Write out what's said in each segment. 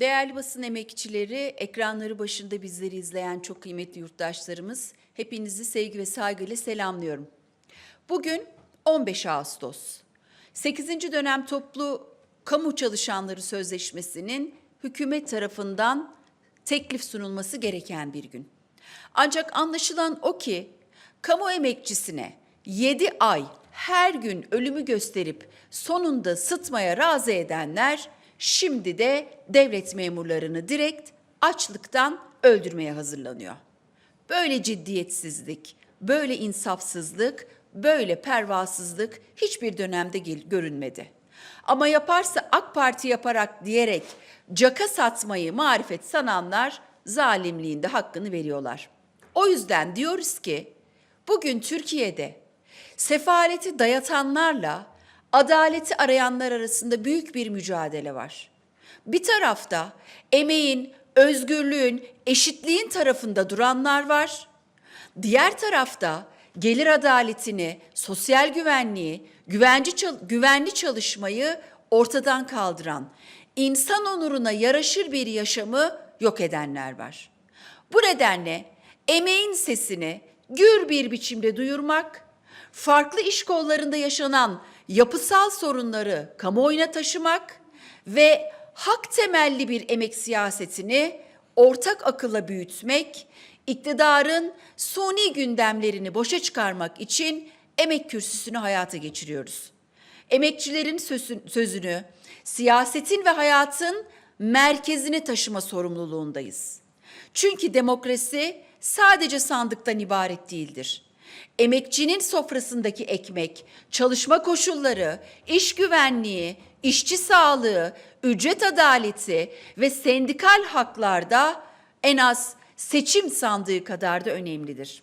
Değerli basın emekçileri, ekranları başında bizleri izleyen çok kıymetli yurttaşlarımız, hepinizi sevgi ve saygıyla selamlıyorum. Bugün 15 Ağustos. 8. dönem toplu kamu çalışanları sözleşmesinin hükümet tarafından teklif sunulması gereken bir gün. Ancak anlaşılan o ki kamu emekçisine 7 ay her gün ölümü gösterip sonunda sıtmaya razı edenler şimdi de devlet memurlarını direkt açlıktan öldürmeye hazırlanıyor. Böyle ciddiyetsizlik, böyle insafsızlık, böyle pervasızlık hiçbir dönemde görünmedi. Ama yaparsa AK Parti yaparak diyerek caka satmayı marifet sananlar zalimliğinde hakkını veriyorlar. O yüzden diyoruz ki bugün Türkiye'de sefaleti dayatanlarla adaleti arayanlar arasında büyük bir mücadele var. Bir tarafta emeğin, özgürlüğün, eşitliğin tarafında duranlar var. Diğer tarafta gelir adaletini, sosyal güvenliği, güvenci güvenli çalışmayı ortadan kaldıran, insan onuruna yaraşır bir yaşamı yok edenler var. Bu nedenle emeğin sesini gür bir biçimde duyurmak, farklı iş kollarında yaşanan yapısal sorunları kamuoyuna taşımak ve hak temelli bir emek siyasetini ortak akılla büyütmek, iktidarın suni gündemlerini boşa çıkarmak için emek kürsüsünü hayata geçiriyoruz. Emekçilerin sözün- sözünü siyasetin ve hayatın merkezine taşıma sorumluluğundayız. Çünkü demokrasi sadece sandıktan ibaret değildir. Emekçinin sofrasındaki ekmek, çalışma koşulları, iş güvenliği, işçi sağlığı, ücret adaleti ve sendikal haklarda en az seçim sandığı kadar da önemlidir.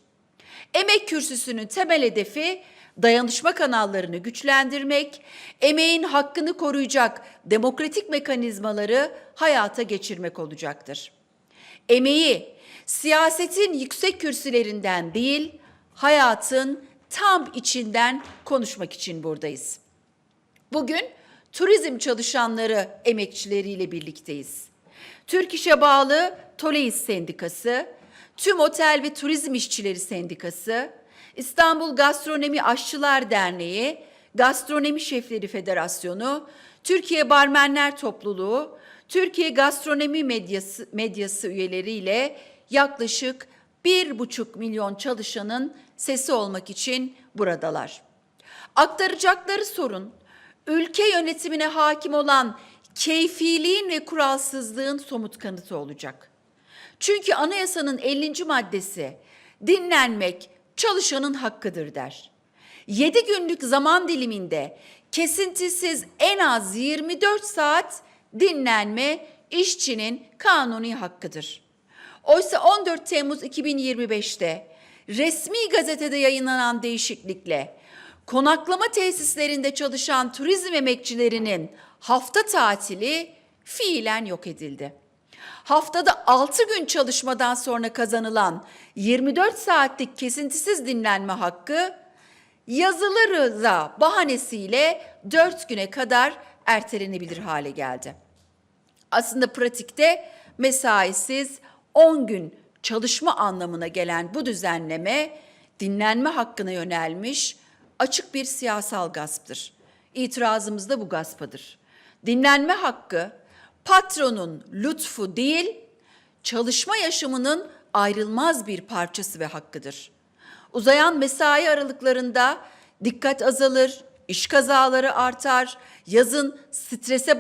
Emek kürsüsünün temel hedefi dayanışma kanallarını güçlendirmek, emeğin hakkını koruyacak demokratik mekanizmaları hayata geçirmek olacaktır. Emeği siyasetin yüksek kürsülerinden değil, hayatın tam içinden konuşmak için buradayız. Bugün turizm çalışanları emekçileriyle birlikteyiz. Türk İş'e bağlı Toleis Sendikası, Tüm Otel ve Turizm İşçileri Sendikası, İstanbul Gastronomi Aşçılar Derneği, Gastronomi Şefleri Federasyonu, Türkiye Barmenler Topluluğu, Türkiye Gastronomi Medyası, Medyası üyeleriyle yaklaşık bir buçuk milyon çalışanın sesi olmak için buradalar. Aktaracakları sorun, ülke yönetimine hakim olan keyfiliğin ve kuralsızlığın somut kanıtı olacak. Çünkü anayasanın 50. maddesi dinlenmek çalışanın hakkıdır der. 7 günlük zaman diliminde kesintisiz en az 24 saat dinlenme işçinin kanuni hakkıdır. Oysa 14 Temmuz 2025'te resmi gazetede yayınlanan değişiklikle konaklama tesislerinde çalışan turizm emekçilerinin hafta tatili fiilen yok edildi. Haftada 6 gün çalışmadan sonra kazanılan 24 saatlik kesintisiz dinlenme hakkı yazılı rıza bahanesiyle 4 güne kadar ertelenebilir hale geldi. Aslında pratikte mesaisiz 10 gün çalışma anlamına gelen bu düzenleme dinlenme hakkına yönelmiş açık bir siyasal gasptır. İtirazımız da bu gaspadır. Dinlenme hakkı patronun lütfu değil, çalışma yaşamının ayrılmaz bir parçası ve hakkıdır. Uzayan mesai aralıklarında dikkat azalır, iş kazaları artar, yazın strese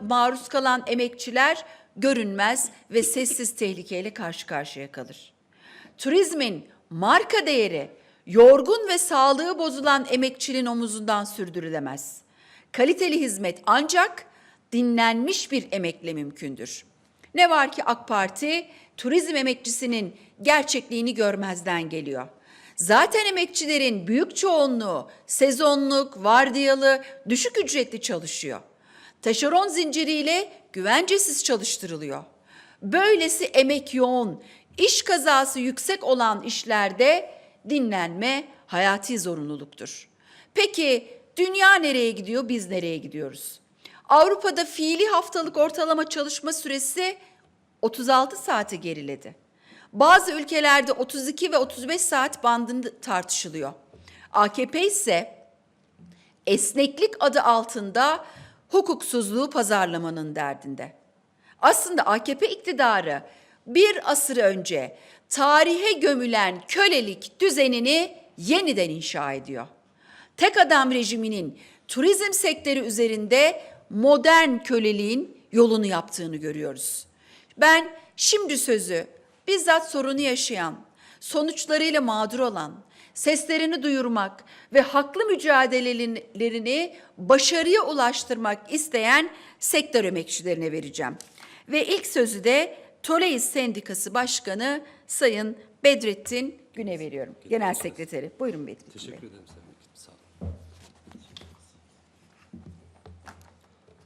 maruz kalan emekçiler görünmez ve sessiz tehlikeyle karşı karşıya kalır. Turizmin marka değeri yorgun ve sağlığı bozulan emekçinin omuzundan sürdürülemez. Kaliteli hizmet ancak dinlenmiş bir emekle mümkündür. Ne var ki AK Parti turizm emekçisinin gerçekliğini görmezden geliyor. Zaten emekçilerin büyük çoğunluğu sezonluk, vardiyalı, düşük ücretli çalışıyor. Taşeron zinciriyle güvencesiz çalıştırılıyor. Böylesi emek yoğun, iş kazası yüksek olan işlerde dinlenme hayati zorunluluktur. Peki dünya nereye gidiyor, biz nereye gidiyoruz? Avrupa'da fiili haftalık ortalama çalışma süresi 36 saate geriledi. Bazı ülkelerde 32 ve 35 saat bandında tartışılıyor. AKP ise esneklik adı altında hukuksuzluğu pazarlamanın derdinde. Aslında AKP iktidarı bir asır önce tarihe gömülen kölelik düzenini yeniden inşa ediyor. Tek adam rejiminin turizm sektörü üzerinde modern köleliğin yolunu yaptığını görüyoruz. Ben şimdi sözü bizzat sorunu yaşayan, sonuçlarıyla mağdur olan, seslerini duyurmak ve haklı mücadelelerini başarıya ulaştırmak isteyen sektör emekçilerine vereceğim. Ve ilk sözü de Toleis Sendikası Başkanı Sayın Bedrettin Gün'e veriyorum. Genel Sekreteri. Buyurun Bedrettin Bey. Teşekkür ederim Sayın Vekilim. Sağ olun.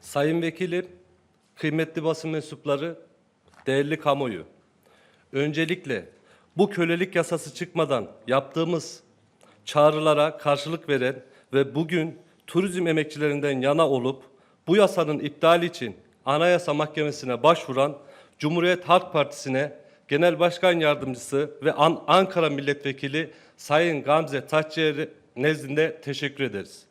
Sayın Vekilim, kıymetli basın mensupları, değerli kamuoyu. Öncelikle bu kölelik yasası çıkmadan yaptığımız çağrılara karşılık veren ve bugün turizm emekçilerinden yana olup bu yasanın iptali için Anayasa Mahkemesi'ne başvuran Cumhuriyet Halk Partisi'ne Genel Başkan Yardımcısı ve An- Ankara Milletvekili Sayın Gamze Taççıyer nezdinde teşekkür ederiz.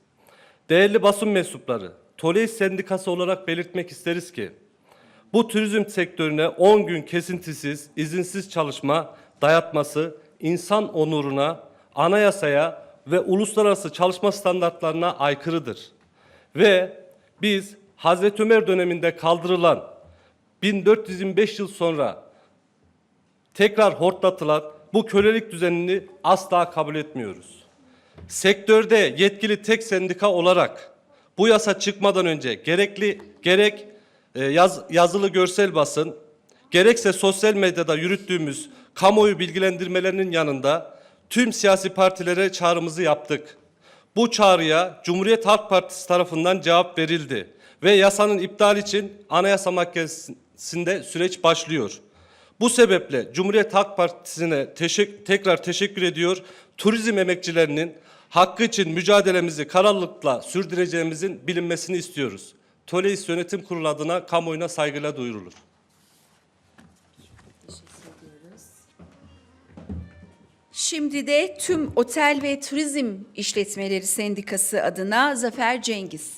Değerli basın mensupları, Toleis Sendikası olarak belirtmek isteriz ki, bu turizm sektörüne 10 gün kesintisiz, izinsiz çalışma dayatması insan onuruna, anayasaya ve uluslararası çalışma standartlarına aykırıdır. Ve biz Hazreti Ömer döneminde kaldırılan 1425 yıl sonra tekrar hortlatılan bu kölelik düzenini asla kabul etmiyoruz. Sektörde yetkili tek sendika olarak bu yasa çıkmadan önce gerekli gerek e, yaz, yazılı görsel basın gerekse sosyal medyada yürüttüğümüz kamuoyu bilgilendirmelerinin yanında tüm siyasi partilere çağrımızı yaptık. Bu çağrıya Cumhuriyet Halk Partisi tarafından cevap verildi ve yasanın iptali için Anayasa Mahkemesi'nde süreç başlıyor. Bu sebeple Cumhuriyet Halk Partisi'ne teşek- tekrar teşekkür ediyor. Turizm emekçilerinin hakkı için mücadelemizi kararlılıkla sürdüreceğimizin bilinmesini istiyoruz. Toleis Yönetim Kurulu adına kamuoyuna saygıyla duyurulur. Şimdi de tüm Otel ve Turizm İşletmeleri Sendikası adına Zafer Cengiz.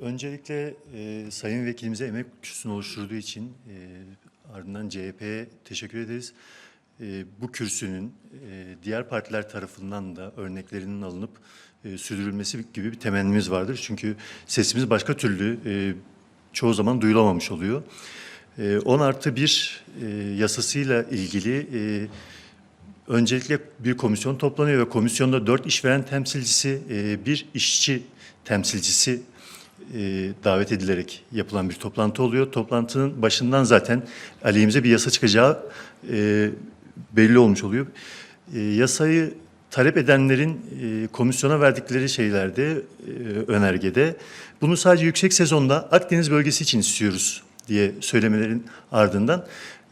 Öncelikle e, Sayın Vekilimize emek kürsüsünü oluşturduğu için e, ardından CHP'ye teşekkür ederiz. E, bu kürsünün e, diğer partiler tarafından da örneklerinin alınıp e, sürdürülmesi gibi bir temennimiz vardır. Çünkü sesimiz başka türlü e, çoğu zaman duyulamamış oluyor. E, 10 artı 1 e, yasasıyla ilgili e, Öncelikle bir komisyon toplanıyor ve komisyonda dört işveren temsilcisi, e, bir işçi temsilcisi davet edilerek yapılan bir toplantı oluyor. Toplantının başından zaten aleyhimize bir yasa çıkacağı belli olmuş oluyor. Yasayı talep edenlerin e, komisyona verdikleri şeylerde, e, önergede bunu sadece yüksek sezonda Akdeniz bölgesi için istiyoruz diye söylemelerin ardından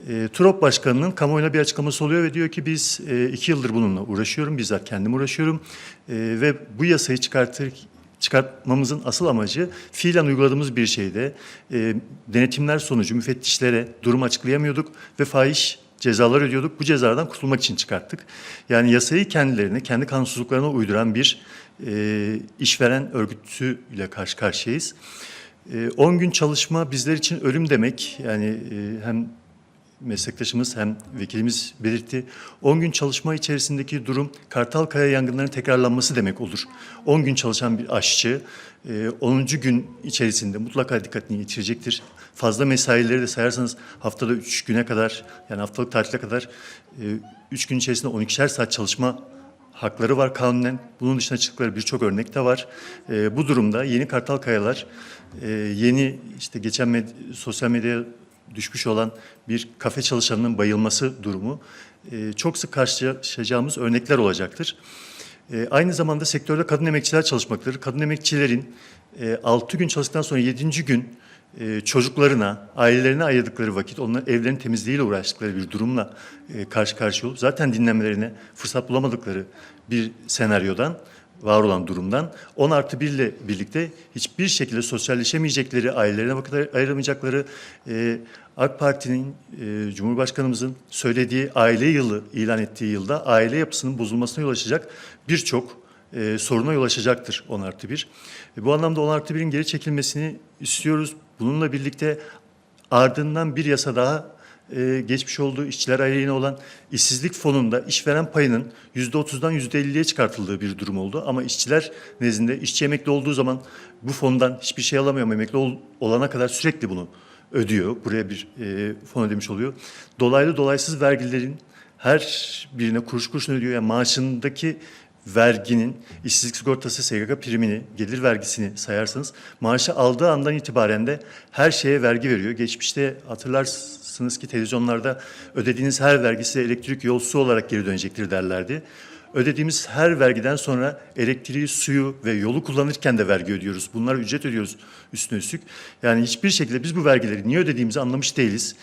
e, TUROP Başkanı'nın kamuoyuna bir açıklaması oluyor ve diyor ki biz e, iki yıldır bununla uğraşıyorum, bizzat kendim uğraşıyorum E, ve bu yasayı çıkartır, çıkartmamızın asıl amacı fiilen uyguladığımız bir şeyde e, denetimler sonucu müfettişlere durum açıklayamıyorduk ve fahiş cezalar ödüyorduk. Bu cezalardan kurtulmak için çıkarttık. Yani yasayı kendilerine, kendi kanunsuzluklarına uyduran bir e, işveren örgütüyle karşı karşıyayız. E, 10 gün çalışma bizler için ölüm demek. Yani e, hem meslektaşımız hem vekilimiz belirtti. 10 gün çalışma içerisindeki durum Kartalkaya yangınlarının tekrarlanması demek olur. 10 gün çalışan bir aşçı e, 10. gün içerisinde mutlaka dikkatini yitirecektir. Fazla mesaileri de sayarsanız haftada 3 güne kadar yani haftalık tatile kadar 3 gün içerisinde 12'şer saat çalışma hakları var kanunen. Bunun dışına çıktıkları birçok örnek de var. E, bu durumda yeni Kartal Kayalar, e, yeni işte geçen med- sosyal medyaya düşmüş olan bir kafe çalışanının bayılması durumu e, çok sık karşılaşacağımız örnekler olacaktır. E, aynı zamanda sektörde kadın emekçiler çalışmaktadır. Kadın emekçilerin e, 6 gün çalıştıktan sonra 7. gün e, çocuklarına, ailelerine ayırdıkları vakit, onların evlerin temizliğiyle uğraştıkları bir durumla karşı karşıya olup zaten dinlenmelerine fırsat bulamadıkları bir senaryodan, var olan durumdan 10 artı 1 ile birlikte hiçbir şekilde sosyalleşemeyecekleri, ailelerine vakit ay- ayıramayacakları, e, AK Parti'nin, e, Cumhurbaşkanımızın söylediği aile yılı ilan ettiği yılda aile yapısının bozulmasına yol açacak birçok e, soruna yol açacaktır 10 artı 1. E, bu anlamda 10 artı 1'in geri çekilmesini istiyoruz. Bununla birlikte ardından bir yasa daha e, geçmiş olduğu işçiler aylığına olan işsizlik fonunda işveren payının %30'dan %50'ye çıkartıldığı bir durum oldu. Ama işçiler nezdinde işçi emekli olduğu zaman bu fondan hiçbir şey alamıyor ama emekli ol- olana kadar sürekli bunu ödüyor. Buraya bir e, fon ödemiş oluyor. Dolaylı dolaysız vergilerin her birine kuruş kuruşuna ödüyor. Yani maaşındaki verginin işsizlik sigortası, SGK primini, gelir vergisini sayarsanız maaşı aldığı andan itibaren de her şeye vergi veriyor. Geçmişte hatırlarsınız ki televizyonlarda ödediğiniz her vergi size elektrik yol su olarak geri dönecektir derlerdi. Ödediğimiz her vergiden sonra elektriği, suyu ve yolu kullanırken de vergi ödüyoruz. Bunlar ücret ödüyoruz üstüne üstlük. Yani hiçbir şekilde biz bu vergileri niye ödediğimizi anlamış değiliz.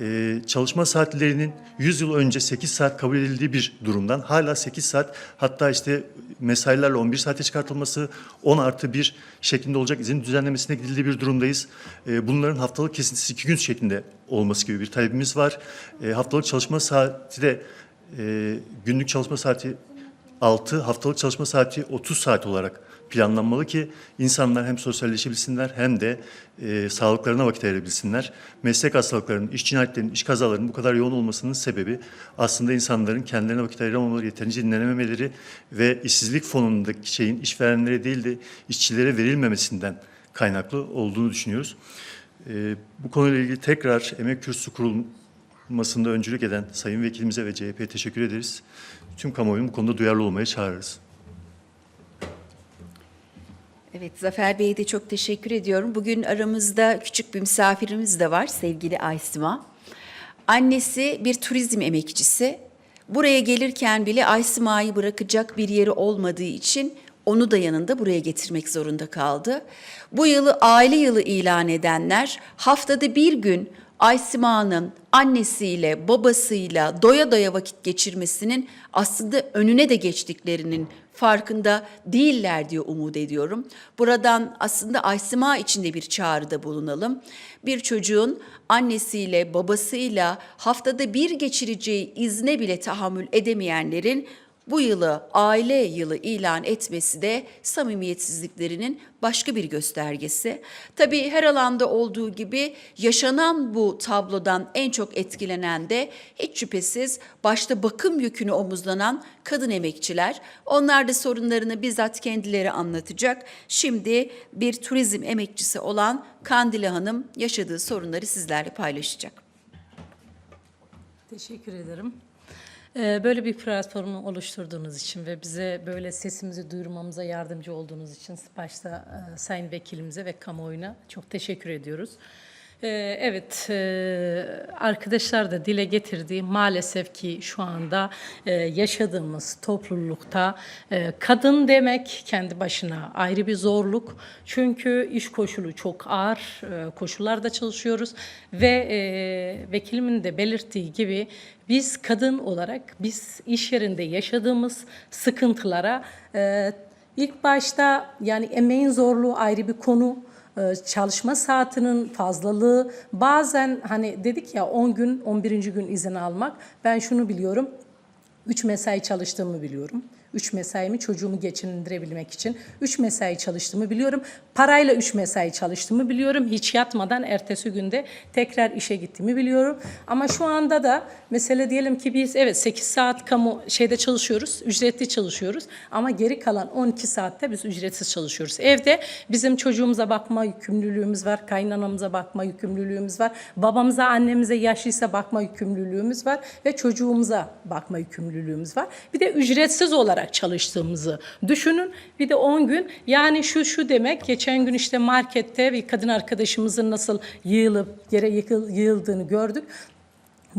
Ee, çalışma saatlerinin 100 yıl önce 8 saat kabul edildiği bir durumdan hala 8 saat hatta işte mesailerle 11 saate çıkartılması 10 artı 1 şeklinde olacak izin düzenlemesine gidildiği bir durumdayız. Ee, bunların haftalık kesintisi 2 gün şeklinde olması gibi bir talebimiz var. Ee, haftalık çalışma saati de e, günlük çalışma saati 6, haftalık çalışma saati 30 saat olarak planlanmalı ki insanlar hem sosyalleşebilsinler hem de e, sağlıklarına vakit ayırabilsinler. Meslek hastalıklarının, iş cinayetlerinin, iş kazalarının bu kadar yoğun olmasının sebebi aslında insanların kendilerine vakit ayıramamaları, yeterince dinlenememeleri ve işsizlik fonundaki şeyin işverenlere değil de işçilere verilmemesinden kaynaklı olduğunu düşünüyoruz. E, bu konuyla ilgili tekrar emek kürsüsü kurulmasında öncülük eden Sayın Vekilimize ve CHP'ye teşekkür ederiz. Tüm kamuoyunun bu konuda duyarlı olmaya çağırırız. Evet Zafer Bey'e de çok teşekkür ediyorum. Bugün aramızda küçük bir misafirimiz de var sevgili Aysima. Annesi bir turizm emekçisi. Buraya gelirken bile Aysima'yı bırakacak bir yeri olmadığı için onu da yanında buraya getirmek zorunda kaldı. Bu yılı aile yılı ilan edenler haftada bir gün Aysima'nın annesiyle babasıyla doya doya vakit geçirmesinin aslında önüne de geçtiklerinin farkında değiller diye umut ediyorum. Buradan aslında Aysima için de bir çağrıda bulunalım. Bir çocuğun annesiyle babasıyla haftada bir geçireceği izne bile tahammül edemeyenlerin bu yılı aile yılı ilan etmesi de samimiyetsizliklerinin başka bir göstergesi. Tabii her alanda olduğu gibi yaşanan bu tablodan en çok etkilenen de hiç şüphesiz başta bakım yükünü omuzlanan kadın emekçiler. Onlar da sorunlarını bizzat kendileri anlatacak. Şimdi bir turizm emekçisi olan Kandile Hanım yaşadığı sorunları sizlerle paylaşacak. Teşekkür ederim. Ee, Böyle bir platformu oluşturduğunuz için ve bize böyle sesimizi duyurmamıza yardımcı olduğunuz için başta e, Sayın Vekilimize ve kamuoyuna çok teşekkür ediyoruz. Ee, Evet, e, arkadaşlar da dile getirdiği maalesef ki şu anda e, yaşadığımız toplulukta e, kadın demek kendi başına ayrı bir zorluk. Çünkü iş koşulu çok ağır koşullarda çalışıyoruz ve vekilimin de belirttiği gibi biz kadın olarak biz iş yerinde yaşadığımız sıkıntılara ilk başta yani emeğin zorluğu ayrı bir konu çalışma saatinin fazlalığı bazen hani dedik ya 10 gün 11. gün izin almak ben şunu biliyorum 3 mesai çalıştığımı biliyorum. 3 mesaimi çocuğumu geçindirebilmek için 3 mesai çalıştığımı biliyorum. Parayla 3 mesai çalıştığımı biliyorum. Hiç yatmadan ertesi günde tekrar işe gittiğimi biliyorum. Ama şu anda da mesele diyelim ki biz evet 8 saat kamu şeyde çalışıyoruz, ücretli çalışıyoruz ama geri kalan 12 saatte biz ücretsiz çalışıyoruz. Evde bizim çocuğumuza bakma yükümlülüğümüz var, kaynanamıza bakma yükümlülüğümüz var, babamıza, annemize yaşlıysa bakma yükümlülüğümüz var ve çocuğumuza bakma yükümlülüğümüz var. Bir de ücretsiz olarak çalıştığımızı düşünün. Bir de 10 gün yani şu şu demek geçen gün işte markette bir kadın arkadaşımızın nasıl yığılıp yere yıkıl, yığıldığını gördük.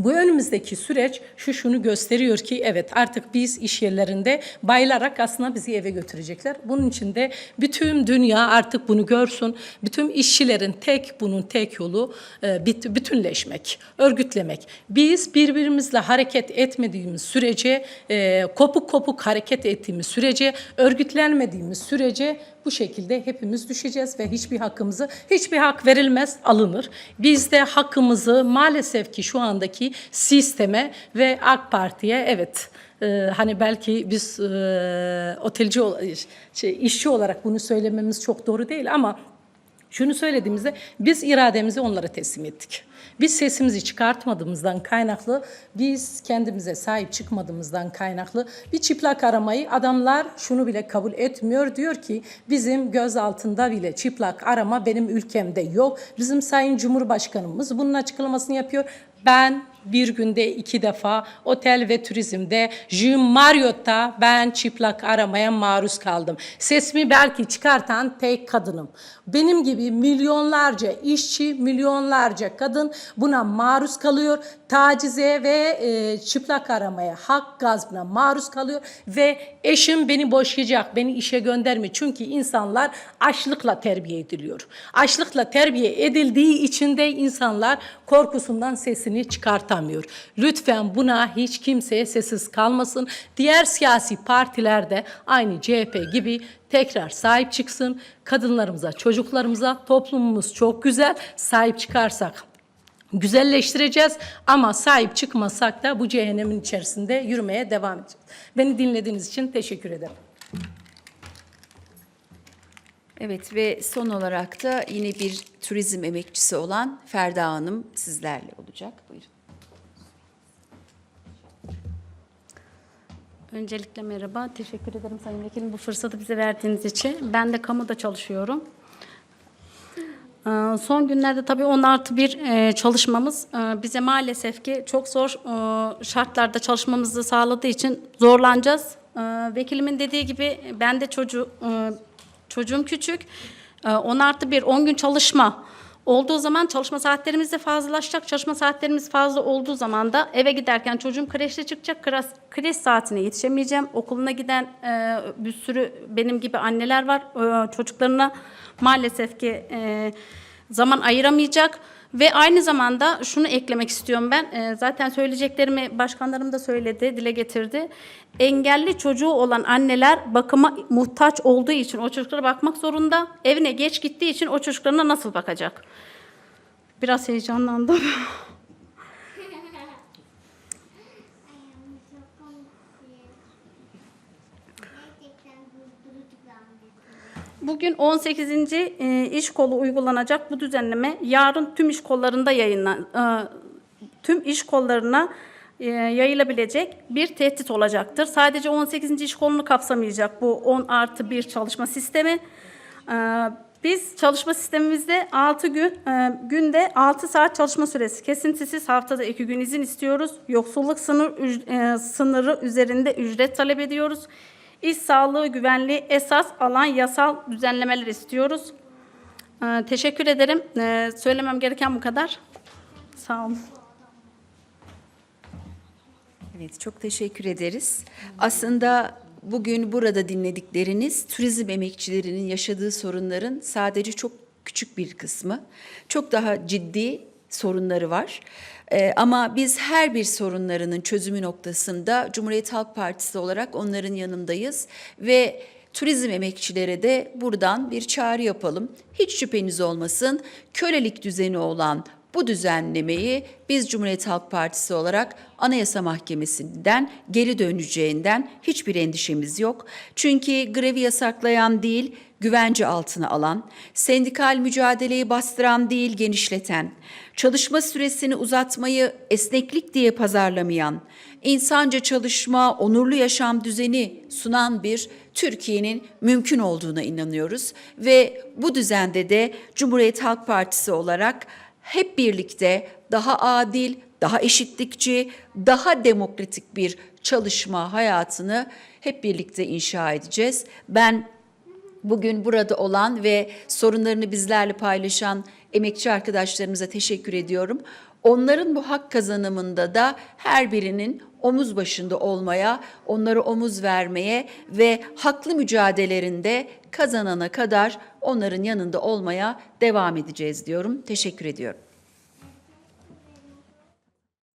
Bu önümüzdeki süreç şu şunu gösteriyor ki evet artık biz iş yerlerinde bayılarak aslında bizi eve götürecekler. Bunun için de bütün dünya artık bunu görsün. Bütün işçilerin tek bunun tek yolu e, bütünleşmek, örgütlemek. Biz birbirimizle hareket etmediğimiz sürece, e, kopuk kopuk hareket ettiğimiz sürece, örgütlenmediğimiz sürece bu şekilde hepimiz düşeceğiz ve hiçbir hakkımızı, hiçbir hak verilmez, alınır. Biz de hakkımızı maalesef ki şu andaki sisteme ve AK Parti'ye evet e, hani belki biz e, otelci, şey, işçi olarak bunu söylememiz çok doğru değil ama şunu söylediğimizde biz irademizi onlara teslim ettik. Biz sesimizi çıkartmadığımızdan kaynaklı, biz kendimize sahip çıkmadığımızdan kaynaklı bir çıplak aramayı adamlar şunu bile kabul etmiyor. Diyor ki bizim göz altında bile çıplak arama benim ülkemde yok. Bizim Sayın Cumhurbaşkanımız bunun açıklamasını yapıyor. Ben bir günde iki defa otel ve turizmde Jim Marriott'ta ben çıplak aramaya maruz kaldım. Sesimi belki çıkartan tek kadınım. Benim gibi milyonlarca işçi, milyonlarca kadın buna maruz kalıyor. Tacize ve e, çıplak aramaya, hak gaspına maruz kalıyor ve eşim beni boşayacak, beni işe gönderme. Çünkü insanlar açlıkla terbiye ediliyor. Açlıkla terbiye edildiği için de insanlar korkusundan sesini çıkartamıyor. Lütfen buna hiç kimseye sessiz kalmasın. Diğer siyasi partiler de aynı CHP gibi tekrar sahip çıksın. Kadınlarımıza, çocuklarımıza toplumumuz çok güzel. Sahip çıkarsak güzelleştireceğiz ama sahip çıkmasak da bu cehennemin içerisinde yürümeye devam edeceğiz. Beni dinlediğiniz için teşekkür ederim. Evet ve son olarak da yine bir turizm emekçisi olan Ferda Hanım sizlerle olacak. Buyurun. Öncelikle merhaba. Teşekkür ederim Sayın Vekilim bu fırsatı bize verdiğiniz için. Ben de kamuda çalışıyorum. Ee, Son günlerde tabii 10 artı bir e, çalışmamız e, bize maalesef ki çok zor e, şartlarda çalışmamızı sağladığı için zorlanacağız. Vekilimin dediği gibi ben de çocuğu, çocuğum küçük. E, 10 artı bir 10 gün çalışma olduğu zaman çalışma saatlerimiz de fazlalaşacak. Çalışma saatlerimiz fazla olduğu zaman da eve giderken çocuğum kreşte çıkacak. Kreş, kreş saatine yetişemeyeceğim. Okuluna giden e, bir sürü benim gibi anneler var. E, çocuklarına maalesef ki e, zaman ayıramayacak. Ve aynı zamanda şunu eklemek istiyorum ben. E, zaten söyleyeceklerimi başkanlarım da söyledi, dile getirdi. Engelli çocuğu olan anneler bakıma muhtaç olduğu için o çocuklara bakmak zorunda. Evine geç gittiği için o çocuklarına nasıl bakacak? Biraz heyecanlandım. Bugün 18. e, iş kolu uygulanacak bu düzenleme yarın tüm iş kollarında yayınlan e, tüm iş kollarına e, yayılabilecek bir tehdit olacaktır. Sadece 18. iş kolunu kapsamayacak bu 10 artı 1 çalışma sistemi. Biz çalışma sistemimizde 6 gün günde 6 saat çalışma süresi kesintisiz haftada 2 gün izin istiyoruz. Yoksulluk sınır, sınırı üzerinde ücret talep ediyoruz. İş sağlığı güvenliği esas alan yasal düzenlemeler istiyoruz. Ee, teşekkür ederim. Ee, söylemem gereken bu kadar. Sağ olun. Evet, çok teşekkür ederiz. Aslında bugün burada dinledikleriniz turizm emekçilerinin yaşadığı sorunların sadece çok küçük bir kısmı. Çok daha ciddi sorunları var. Ee, ama biz her bir sorunlarının çözümü noktasında Cumhuriyet Halk Partisi olarak onların yanındayız ve turizm emekçilere de buradan bir çağrı yapalım. Hiç şüpheniz olmasın kölelik düzeni olan bu düzenlemeyi biz Cumhuriyet Halk Partisi olarak Anayasa Mahkemesi'nden geri döneceğinden hiçbir endişemiz yok. Çünkü grevi yasaklayan değil, güvence altına alan, sendikal mücadeleyi bastıran değil, genişleten, çalışma süresini uzatmayı esneklik diye pazarlamayan, insanca çalışma, onurlu yaşam düzeni sunan bir Türkiye'nin mümkün olduğuna inanıyoruz ve bu düzende de Cumhuriyet Halk Partisi olarak hep birlikte daha adil, daha eşitlikçi, daha demokratik bir çalışma hayatını hep birlikte inşa edeceğiz. Ben bugün burada olan ve sorunlarını bizlerle paylaşan emekçi arkadaşlarımıza teşekkür ediyorum. Onların bu hak kazanımında da her birinin omuz başında olmaya, onlara omuz vermeye ve haklı mücadelelerinde kazanana kadar onların yanında olmaya devam edeceğiz diyorum. Teşekkür ediyorum.